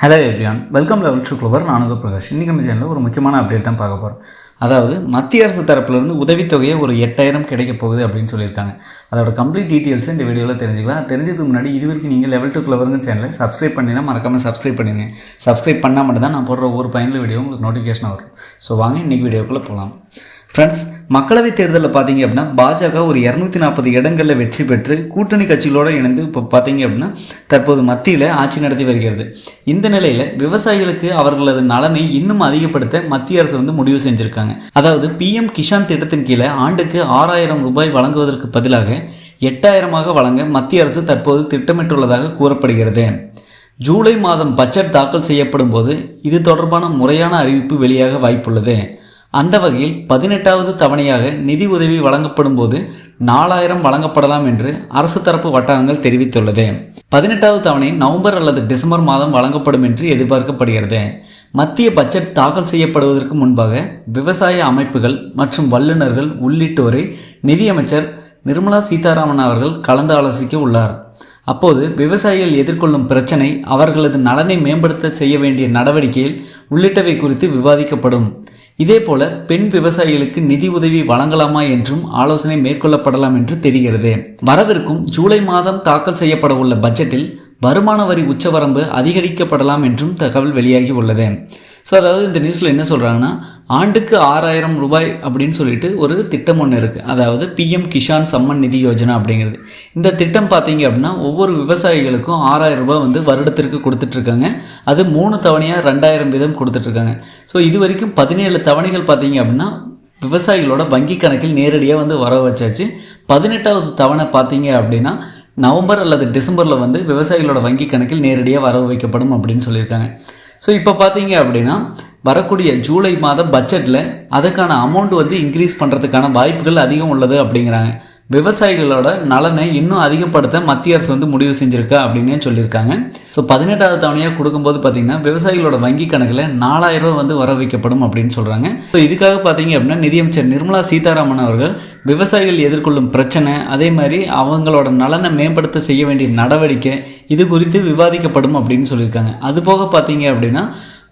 Hello everyone welcome level to Clover நானுக Prakash. இன்றைக்கி நம்ம சேனலில் ஒரு முக்கியமான அப்டேட் தான் பார்க்க போகிறோம் அதாவது மத்திய அரசு தரப்புலேருந்து உதவித்தொகையை ஒரு எட்டாயிரம் கிடைக்க போகுது அப்படின்னு சொல்லியிருக்காங்க. அதோட கம்ப்ளீட் டீட்டெயில்ஸை இந்த வீடியோவில் தெரிஞ்சுக்கலாம். தெரிஞ்சதுக்கு முன்னாடி இது வரைக்கும் நீங்கள் லெவல் டூ க்ளவருங்க சேனலை சப்ஸ்கிரைப் பண்ணினா மறக்காமல் சப்ஸ்கிரைப் பண்ணிடுங்க. சப்ஸ்கிரைப் பண்ணால் மட்டும் தான் நான் போடுற ஒவ்வொரு பயனில் வீடியோ உங்களுக்கு நோட்டிஃபிகேஷன் வரும். ஸோ வாங்க இன்றைக்கி வீடியோக்குள்ளே போகலாம் ஃப்ரெண்ட்ஸ் மக்களவைத் தேர்தலில் பார்த்தீங்க அப்படின்னா பாஜக ஒரு இரநூத்தி நாற்பது இடங்களில் வெற்றி பெற்று கூட்டணி கட்சிகளோடு இணைந்து இப்போ பார்த்தீங்க அப்படின்னா தற்போது மத்தியில் ஆட்சி நடத்தி வருகிறது. இந்த நிலையில் விவசாயிகளுக்கு அவர்களது நலனை இன்னும் அதிகப்படுத்த மத்திய அரசு வந்து முடிவு செஞ்சுருக்காங்க. அதாவது பிஎம் கிஷான் திட்டத்தின் கீழே ஆண்டுக்கு ஆறாயிரம் ரூபாய் வழங்குவதற்கு பதிலாக எட்டாயிரமாக வழங்க மத்திய அரசு தற்போது திட்டமிட்டுள்ளதாக கூறப்படுகிறது. ஜூலை மாதம் பட்ஜெட் தாக்கல் செய்யப்படும் போது இது தொடர்பான முறையான அறிவிப்பு வெளியாக வாய்ப்புள்ளது. அந்த வகையில் பதினெட்டாவது தவணையாக நிதி உதவி வழங்கப்படும் போது நாலாயிரம் வழங்கப்படலாம் என்று அரசு தரப்பு வட்டாரங்கள் தெரிவித்துள்ளது. பதினெட்டாவது தவணை நவம்பர் அல்லது டிசம்பர் மாதம் வழங்கப்படும் என்று எதிர்பார்க்கப்படுகிறது. மத்திய பட்ஜெட் தாக்கல் செய்யப்படுவதற்கு முன்பாக விவசாய அமைப்புகள் மற்றும் வல்லுநர்கள் உள்ளிட்டோரை நிதியமைச்சர் நிர்மலா சீதாராமன் அவர்கள் கலந்து ஆலோசிக்க உள்ளார். அப்போது விவசாயிகள் எதிர்கொள்ளும் பிரச்சனை அவர்களது நலனை மேம்படுத்த செய்ய வேண்டிய நடவடிக்கைகள் உள்ளிட்டவை குறித்து விவாதிக்கப்படும். இதேபோல பெண் விவசாயிகளுக்கு நிதி உதவி வழங்கலாமா என்றும் ஆலோசனை மேற்கொள்ளப்படலாம் என்று தெரிகிறது. வரவிருக்கும் ஜூலை மாதம் தாக்கல் செய்யப்பட உள்ள பட்ஜெட்டில் வருமான வரி உச்சவரம்பு அதிகரிக்கப்படலாம் என்றும் தகவல் வெளியாகி உள்ளது. ஸோ அதாவது இந்த நியூஸில் என்ன சொல்கிறாங்கன்னா ஆண்டுக்கு ஆறாயிரம் ரூபாய் அப்படின்னு சொல்லிட்டு ஒரு திட்டம் ஒன்று இருக்குது அதாவது பிஎம் கிஷான் சம்மன் நிதி யோஜனா அப்படிங்கிறது. இந்த திட்டம் பார்த்தீங்க அப்படின்னா ஒவ்வொரு விவசாயிகளுக்கும் ஆறாயிரம் ரூபாய் வந்து வருடத்திற்கு கொடுத்துட்ருக்காங்க. அது மூணு தவணையாக ரெண்டாயிரம் வீதம் கொடுத்துட்ருக்காங்க. ஸோ இது வரைக்கும் பதினேழு தவணைகள் பார்த்தீங்க அப்படின்னா விவசாயிகளோட வங்கி கணக்கில் நேரடியாக வந்து வர வச்சாச்சு. பதினெட்டாவது தவணை பார்த்தீங்க அப்படின்னா நவம்பர் அல்லது டிசம்பரில் வந்து விவசாயிகளோட வங்கி கணக்கில் நேரடியாக வரவு வைக்கப்படும் அப்படின்னு சொல்லியிருக்காங்க. ஸோ இப்போ பார்த்தீங்க அப்படின்னா வரக்கூடிய ஜூலை மாத பட்ஜெட்டில் அதுக்கான அமௌண்ட் வந்து இன்க்ரீஸ் பண்ணுறதுக்கான வாய்ப்புகள் அதிகம் உள்ளது அப்படிங்கிறாங்க. விவசாயிகளோட நலனை இன்னும் அதிகப்படுத்த மத்திய அரசு வந்து முடிவு செஞ்சுருக்கா அப்படின்னே சொல்லியிருக்காங்க. ஸோ பதினெட்டாவது தவணையாக கொடுக்கும்போது பார்த்தீங்கன்னா விவசாயிகளோட வங்கி கணக்கில் நாலாயிரம் ரூபா வந்து வர வைக்கப்படும் அப்படின்னு சொல்கிறாங்க ஸோ இதுக்காக பார்த்தீங்க அப்படின்னா நிதியமைச்சர் நிர்மலா சீதாராமன் அவர்கள் விவசாயிகள் எதிர்கொள்ளும் பிரச்சனை அதே மாதிரி அவங்களோட நலனை மேம்படுத்த செய்ய வேண்டிய நடவடிக்கை இது குறித்து விவாதிக்கப்படும் அப்படின்னு சொல்லியிருக்காங்க. அது போக பார்த்தீங்க அப்படின்னா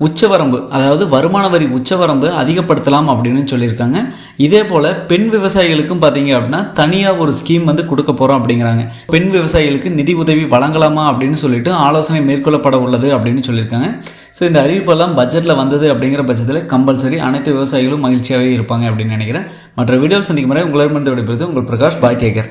உச்சவரம்பு அதாவது வருமான வரி உச்சவரம்பு அதிகப்படுத்தலாம் அப்படின்னு சொல்லியிருக்காங்க. இதே போல் பெண் விவசாயிகளுக்கும் பார்த்தீங்க அப்படின்னா தனியாக ஒரு ஸ்கீம் வந்து கொடுக்க போகிறோம் அப்படிங்கிறாங்க. பெண் விவசாயிகளுக்கு நிதி உதவி வழங்கலாமா அப்படின்னு சொல்லிட்டு ஆலோசனை மேற்கொள்ளப்பட உள்ளது அப்படின்னு சொல்லியிருக்காங்க. ஸோ இந்த அறிவிப்பெல்லாம் பட்ஜெட்டில் வந்தது அப்படிங்கிற பட்சத்தில் கம்பல்சரி அனைத்து விவசாயிகளும் மகிழ்ச்சியாகவே இருப்பாங்க அப்படின்னு நினைக்கிறேன். மற்ற வீடியோ சந்திக்கும் முறை உங்களிடமிருந்து விடைபெறுது உங்கள் பிரகாஷ் பாய் டேக்கர்